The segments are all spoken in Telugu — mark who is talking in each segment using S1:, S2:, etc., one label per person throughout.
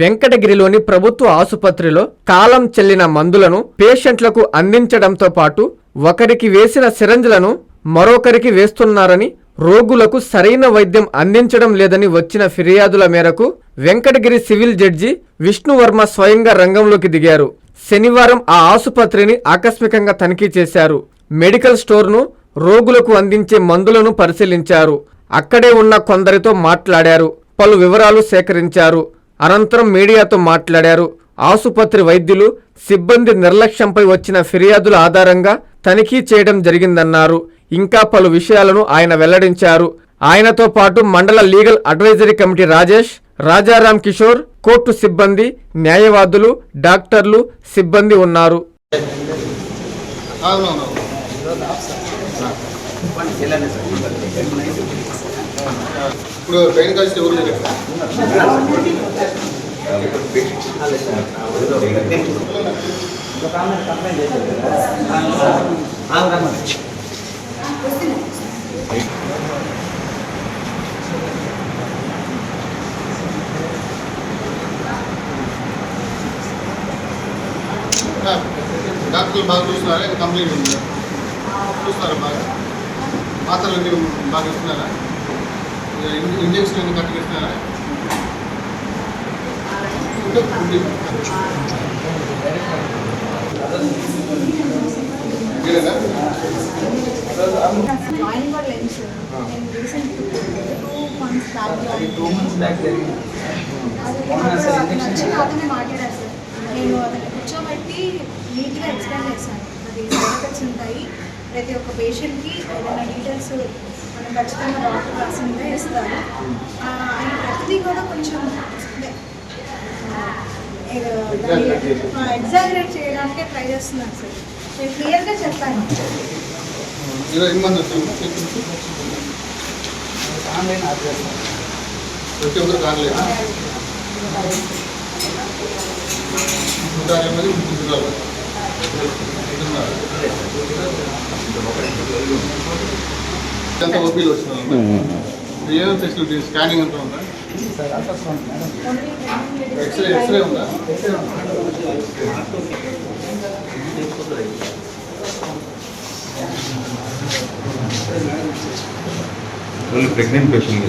S1: వెంకటగిరిలోని ప్రభుత్వ ఆసుపత్రిలో కాలం చెల్లిన మందులను పేషెంట్లకు అందించడంతో పాటు ఒకరికి వేసిన సిరంజ్లను మరొకరికి వేస్తున్నారని రోగులకు సరైన వైద్యం అందించడం లేదని వచ్చిన ఫిర్యాదుల మేరకు వెంకటగిరి సివిల్ జడ్జి విష్ణువర్మ స్వయంగా రంగంలోకి దిగారు. శనివారం ఆ ఆసుపత్రిని ఆకస్మికంగా తనిఖీ చేశారు. మెడికల్ స్టోర్ను రోగులకు అందించే మందులను పరిశీలించారు. అక్కడే ఉన్న కొందరితో మాట్లాడారు. పలు వివరాలు సేకరించారు. అనంతరం మీడియాతో మాట్లాడారు. ఆసుపత్రి వైద్యులు సిబ్బంది నిర్లక్ష్యంపై వచ్చిన ఫిర్యాదుల ఆధారంగా తనిఖీ చేయడం జరిగిందన్నారు. ఇంకా పలు విషయాలను ఆయన వెల్లడించారు. ఆయనతో పాటు మండల legal advisory committee Rajesh Rajaram Kishore court సిబ్బంది న్యాయవాదులు డాక్టర్లు సిబ్బంది ఉన్నారు.
S2: ఇప్పుడు ట్రైన్ కలిసి ఎవరు లేరు ఇక్కడ డాక్టర్లు బాగా చూస్తున్నారా ఇది కంప్లీట్ ఉంది చూస్తున్నారా బాగా మాత్రలు అన్ని బాగా ఇస్తున్నారా ఇ- ఇంజక్షన్ అన్ని కరెక్ట్గా ఇస్తున్నారా
S3: కూడా లేదు సార్ నేను recent two months back
S4: two months back జరిగింది
S3: నచ్చిన అతనే మాట్లాడారు సార్ నేను అతను కూర్చోబెట్టి నీట్గా ఎక్స్ప్లెయిన్ చేశాను అది సైడ్ ఉంటాయి ప్రతి ఒక్క పేషెంట్కి ఏదైనా డీటెయిల్స్ మనం ఖచ్చితంగా డాక్టర్ రాసిందే ఇస్తారు ఆ, ఆయన ప్రతిదీ కూడా కొంచెం ఎగ్జాగరేట్ చేయడానికే ట్రై చేస్తున్నాను సార్. నేను క్లియర్గా చెప్పాను.
S4: ఆన్లైన్
S2: ప్రతి ఒక్కరు కాలేదు నూట యాభై మంది ముగ్గురు ఎంత ఓపీలు వచ్చిన ఏమేమి ఫెసిలిటీ స్కానింగ్ అంతా ఉందా?
S4: Sir ultrasound madam.
S2: X ray X ray ఉందా?
S5: X ray pregnant patient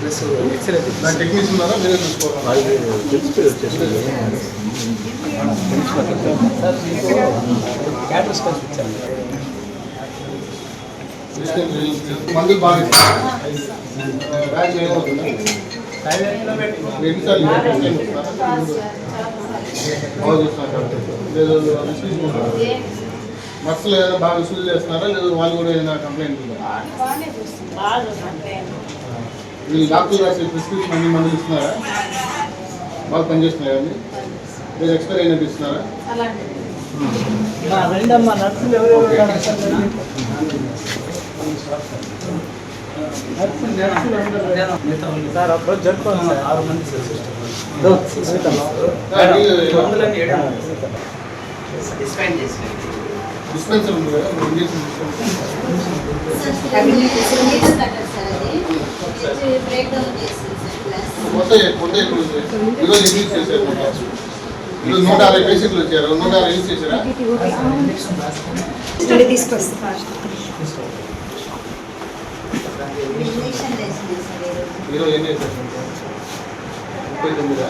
S4: plus X ray
S2: దాని టెక్నీషియన్ ఉన్నారా? మీరే చూసుకోవాలి.
S4: సార్ మీకు క్యాటర్ స్పెల్స్ ఇచ్చాను.
S2: మందులు బాగా ఇస్తారు ఏదైనా బాగా విసులు చేస్తున్నారా లేదు వాళ్ళు కూడా ఏదైనా కంప్లైంట్ వీళ్ళు డాక్టర్ రాసే ప్రిస్క్రిప్షన్ అన్ని మందులు ఇస్తున్నారా బాగా పనిచేస్తున్నాయా అండి మీరు ఎక్స్పైర్ అయినట్టు ఇస్తున్నారా
S4: రెండమ్మా నర్సులు ఎవరు సార్ అప్పుడు జరుపుకోవాలి సార్. ఆరు మంది సార్ ఏడు
S2: డిస్పెన్సర్ ఉంది కదా ఈరోజు నూట అరవై పేషెంట్లు వచ్చారు. నూట అరవై చేశారా? ఈరోజు ఏం చేశారు? ముప్పై తొమ్మిదా?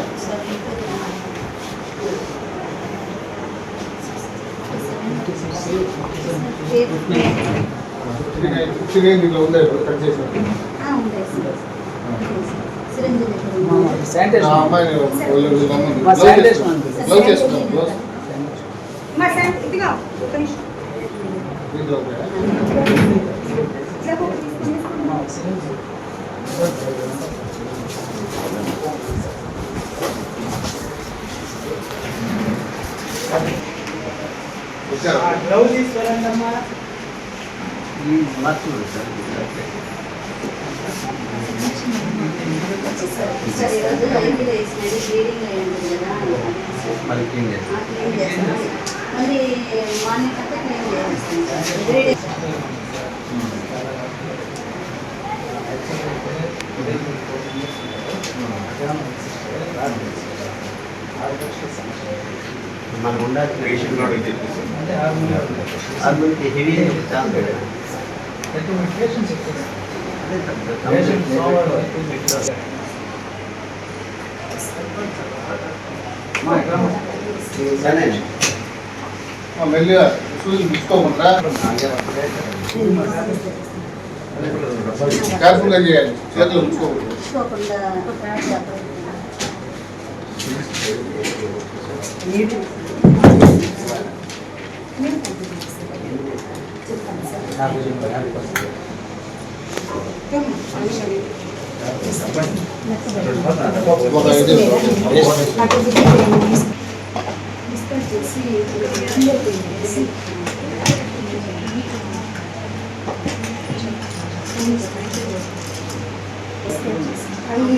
S2: గ్లౌజ్
S3: ఇదిగా ఒక నిమిషం
S2: దీంట్లో ఉంటాయా? వచ్చారా
S4: గ్లౌజ్ తీసుకోవాలంటమ్మా
S6: సార్ ఈరోజు ఐదు వేసినది బ్లీడింగ్ అయి ఉంటుంది కదా
S5: మళ్ళీ క్లీన్ చేస్తాం
S6: ఆ క్లీన్ చేస్తాం మళ్ళీ మార్నింగ్ అంతా క్లీన్ చేస్తాం
S4: సోమవారం ఎక్కువ పెట్టారు. మా గ్రామం
S2: ఆ, మెల్లిగా సూది ముచ్చుకోకుండా కేర్ఫుల్గా చేయాలి చేతులు ఉంచుకోకూడదు
S3: చూసుకోకుండా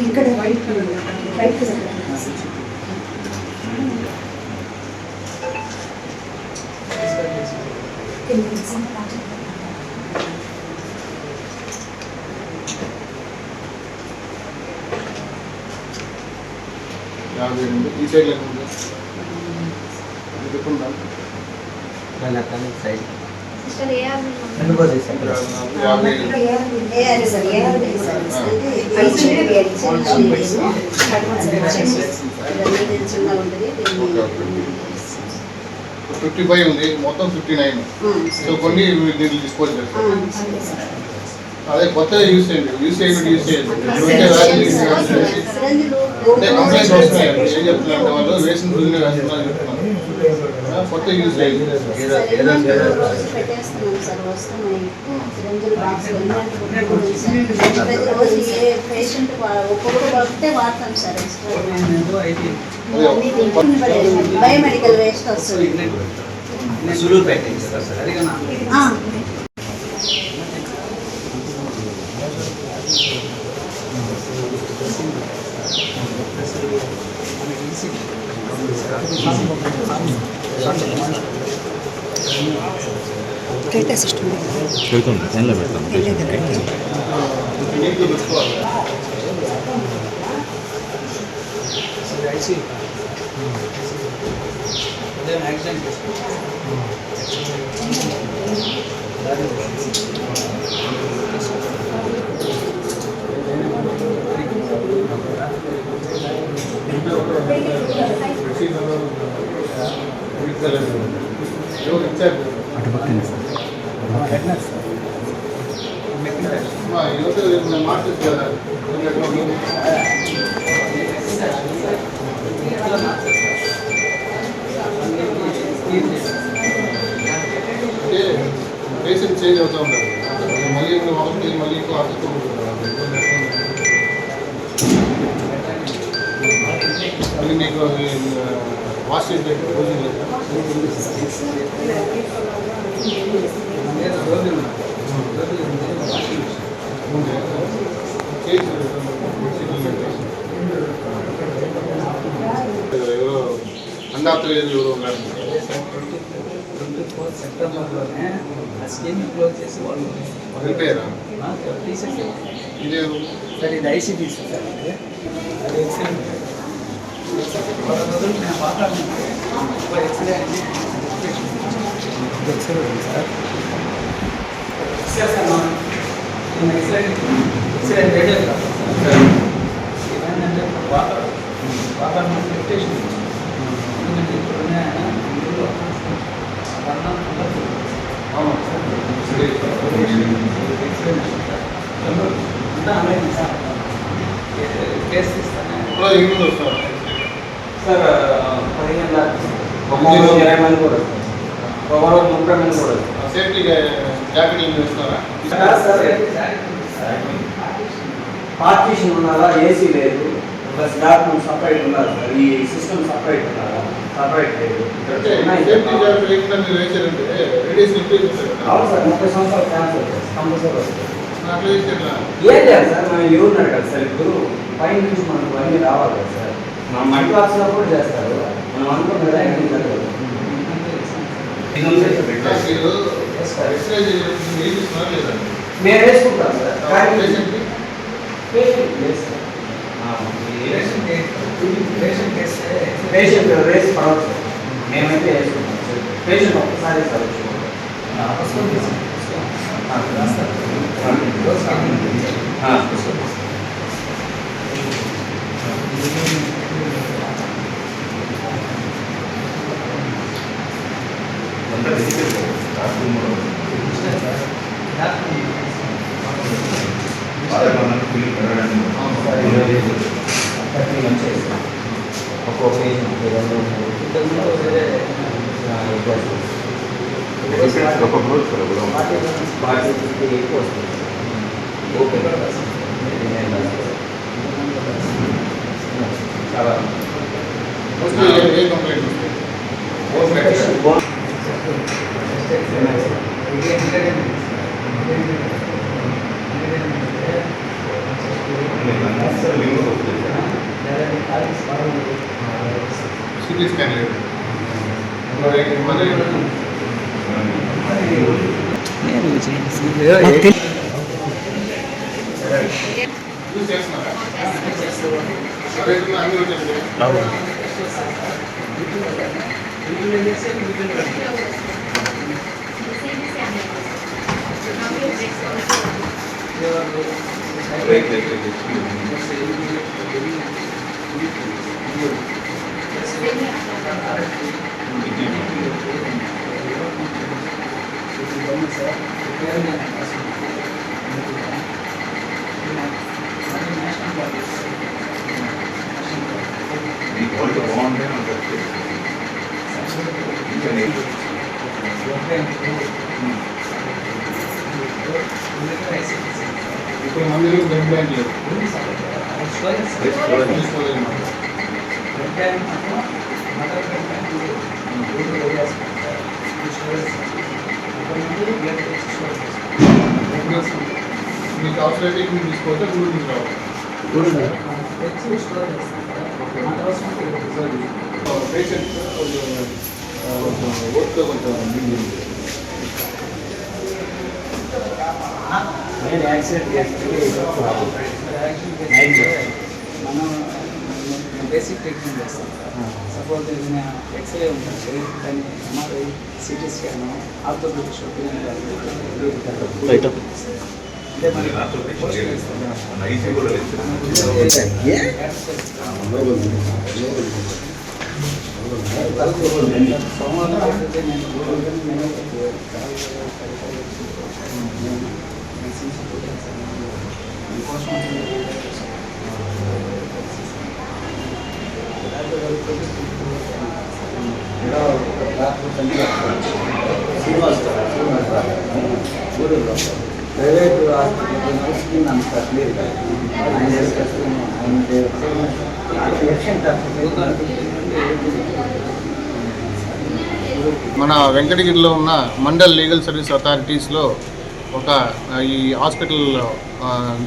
S7: ఇక్కడ వైట్ వైట్
S2: రెండు ఈ సైడ్ లెక్క ఉంది ఫిఫ్టీ ఫైవ్ ఉంది. మొత్తం ఫిఫ్టీ నైన్ సో కొన్ని దీంట్లో డిస్పోజ్ చేస్తాం అదే కొత్త యూస్ చేయండి యూస్ చేయకుండా యూస్ చేయండి కంప్లైంట్స్ వస్తున్నాయి ఏం చెప్తున్నారు వాళ్ళు వేసిన రోజునే వేస్తున్నారు చెప్తున్నారు కొత్త యూస్ చేయండి
S3: బయోమెడికల్ వేస్ట్ వస్తుంది
S4: సులువు పెట్టింది సార్ అది కన్నా
S3: ఆ,
S8: పెడుతుంది లైన్లో పెడతాం
S2: నీళ్ళు పెట్టుకోవాలి పేషెంట్ చేంజ్ అవుతూ ఉంటారు మళ్ళీ ఇంకో ఒకటి మళ్ళీ ఇంకో అర్థం మళ్ళీ మీకు వాష్ చేసే రోజు చేసి ఎవరో ఉన్నారు
S4: ట్వంటీ ఫోర్ సెప్టెంబర్లోనే ఆ స్కీమ్ క్లోజ్ చేసి వాళ్ళు
S2: రిపేరా
S4: వాళ్ళు తీసేసి
S2: ఇదే
S4: సార్ ఇది ఐసీటీ సార్. అది ఎక్సలెంట్. వాళ్ళ రోజులు నేను మాట్లాడుతున్నాను ఎక్సలెంట్. ఎక్సలెంట్. Excellent sir. ఏమైందంటే వాతావరణం వాతావరణం లిమిటేషన్ ఎందుకంటే ఇప్పుడున్న ఇందులో వాతావరణం ఉండదు.
S2: అవును
S4: అంతా అమ్మాయి సార్ కేసు ఇస్తాను
S9: సార్ పదిహేను ఇరవై మంది కూడా. ఏసీ లేదు. ప్లస్ డాక్యుమెంట్ సపరేట్ ఉండాలి సార్. ఈ సిస్టమ్ సపరేట్ ఉండాలా? సపరేట్ లేదు. అవును సార్. ముప్పై సంవత్సరాలు క్యాన్సర్ కంపల్సరీ వస్తుంది? ఏం చేయాలి సార్. మనం ఎవరున్నారు కదా సార్. ఇప్పుడు పై నుంచి మనకు అన్నీ రావాలి కదా సార్. మన మట్టి కూడా చేస్తారు. మనం అనుకున్నదా ఏం జరగదు ఇది ఉంది సార్.
S2: ఇస్తున్నారు లేదా
S9: మేము వేసుకుంటాం సార్ కానీ
S2: పేషెంట్కి
S9: పేషెంట్ పేషెంట్ రేస్ పడవచ్చు
S10: మేమైతే వేసుకుంటాం. పేషెంట్ ఒక్కసారి సార్. వచ్చి ఆ. ఒక్కో పేషెంట్ వేరే
S5: ఒక
S10: వస్తుంది చాలా
S2: సిటీ స్కాన్ లేదు మరి మరి యూజ్ చేస్తున్నారా అదే అన్ని
S5: రైట్ రైట్ బాగుంటే ఉంటుంది ఇంకా నేను
S2: ఇప్పుడు మందిలో బ్లడ్ బ్యాంక్ లేదు
S5: తీసుకోవాలి.
S2: తీసుకోలేదు మాకు. మీకు అవసరమైతే మీరు తీసుకోవచ్చు గుడి తీసుకురావాలి పేషెంట్ కొంచెం ఆ, కొంచెం
S4: నేను యాక్సిడెంట్ మనం బేసిక్ ట్రీట్మెంట్ చేస్తాం. సపోజ్ ఏదైనా ఎక్స్రే ఉంటుంది కానీ ఎంఆర్ఐ సిటీ స్కాన్ ఆర్థోపెడిక్ అంటే
S5: మళ్ళీ
S4: మనకి సోమవారం నేను ప్రైవేట్ హాస్పిటల్ స్కీమ్ అంత క్లియర్ కాదు ఆయన
S2: మన వెంకటగిరిలో ఉన్న మండల్ లీగల్ సర్వీస్ అథారిటీస్లో ఒక ఈ హాస్పిటల్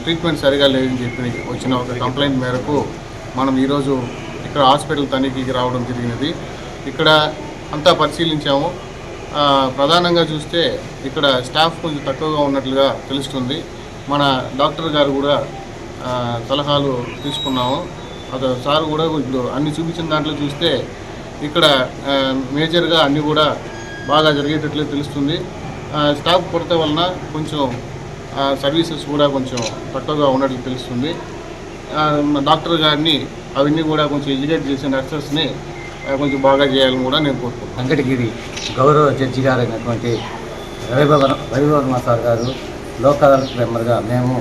S2: ట్రీట్మెంట్ సరిగా లేదని చెప్పి వచ్చిన ఒక కంప్లైంట్ మేరకు మనం ఈరోజు ఇక్కడ హాస్పిటల్ తనిఖీకి రావడం జరిగినది. ఇక్కడ అంతా పరిశీలించాము. ప్రధానంగా చూస్తే ఇక్కడ స్టాఫ్ కొంచెం తక్కువగా ఉన్నట్లుగా తెలుస్తుంది. మన డాక్టర్ గారు కూడా సలహాలు తీసుకున్నాము. అదే సార్ కూడా ఇప్పుడు అన్ని చూపించిన దాంట్లో చూస్తే ఇక్కడ మేజర్గా అన్నీ కూడా బాగా జరిగేటట్లే తెలుస్తుంది. స్టాఫ్ కొరత వలన కొంచెం సర్వీసెస్ కూడా కొంచెం తక్కువగా ఉన్నట్లు తెలుస్తుంది. డాక్టర్ గారిని అవన్నీ కూడా కొంచెం ఎడ్యుకేట్ చేసే నర్సెస్ని కొంచెం బాగా చేయాలని కూడా నేను కోరుకుంటున్నాను.
S9: వెంకటగిరి గౌరవ జడ్జి గారు అయినటువంటి రవివర్మ సార్ గారు లోక్ అదాలత్ మెంబర్గా మేము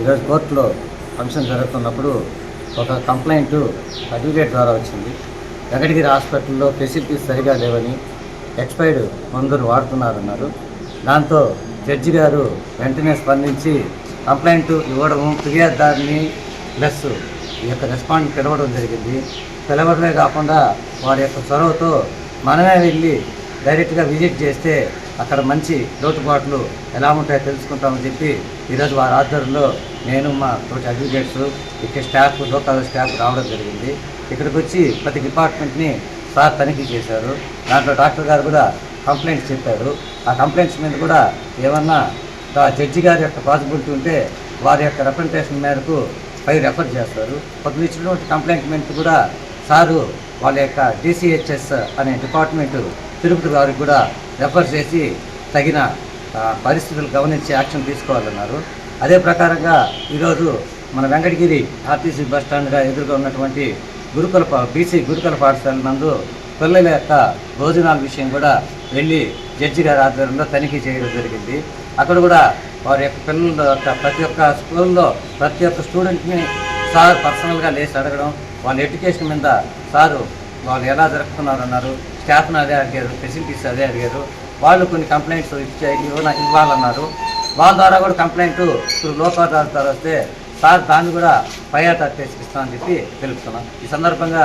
S9: ఈరోజు కోర్టులో ఫంక్షన్ జరుగుతున్నప్పుడు ఒక కంప్లైంట్ అడ్వకేట్ ద్వారా వచ్చింది. వెంకటగిరి హాస్పిటల్లో ఫెసిలిటీస్ సరిగా లేవని ఎక్స్పైర్డ్ మందులు వాడుతున్నారన్నారు. దాంతో జడ్జి గారు వెంటనే స్పందించి కంప్లైంట్ ఇవ్వడము ఫిర్యాదుదారుని ప్లస్ ఈ యొక్క రెస్పాండ్ పిలవడం జరిగింది. పిలవడమే కాకుండా వారి యొక్క చొరవతో మనమే వెళ్ళి డైరెక్ట్గా విజిట్ చేస్తే అక్కడ మంచి లోటుపాట్లు ఎలా ఉంటాయో తెలుసుకుంటామని చెప్పి ఈరోజు వారి ఆధ్వర్యంలో నేను మా తోటి అడ్వకేట్స్ ఇక్కడ స్టాఫ్ లోకల్ స్టాఫ్ రావడం జరిగింది. ఇక్కడికి వచ్చి ప్రతి డిపార్ట్మెంట్ని సార్ తనిఖీ చేశారు. దాంట్లో డాక్టర్ గారు కూడా కంప్లైంట్స్ చెప్పారు. ఆ కంప్లైంట్స్ మీద కూడా ఏమన్నా జడ్జి గారి యొక్క పాసిబిలిటీ ఉంటే వారి యొక్క రిప్రజెంటేషన్ మేరకు పై రెఫర్ చేస్తారు. కొంత ఇచ్చినటువంటి కంప్లైంట్ మీద కూడా సారు వాళ్ళ యొక్క డిసిహెచ్ఎస్ అనే డిపార్ట్మెంటు తిరుపతి వారికి కూడా రెఫర్ చేసి తగిన పరిస్థితులు గమనించి యాక్షన్ తీసుకోవాలన్నారు. అదే ప్రకారంగా ఈరోజు మన వెంకటగిరి ఆర్టీసీ బస్ స్టాండ్గా ఎదురుగా ఉన్నటువంటి గురుకుల పా- బీసీ గురుకుల పాఠశాల నందు పిల్లల యొక్క భోజనాల విషయం కూడా వెళ్ళి జడ్జి గారి ఆధ్వర్యంలో తనిఖీ చేయడం జరిగింది. అక్కడ కూడా వారి యొక్క పిల్లల యొక్క ప్రతి ఒక్క స్కూల్లో ప్రతి ఒక్క స్టూడెంట్ని సార్ పర్సనల్గా లేచి అడగడం వాళ్ళ ఎడ్యుకేషన్ మీద సారు వాళ్ళు ఎలా జరుపుతున్నారు అన్నారు స్టాఫ్ను అదే అడిగారు ఫెసిలిటీస్ అదే అడిగారు వాళ్ళు కొన్ని కంప్లైంట్స్ ఇచ్చే ఇవ్వాలన్నారు. వాళ్ళ ద్వారా కూడా కంప్లైంట్ ఇప్పుడు లోక్ సార్ ద్వారా వస్తే సార్ దాన్ని కూడా పై అథారిటీస్కి ఇస్తామని చెప్పి తెలుపుతున్నాం. ఈ సందర్భంగా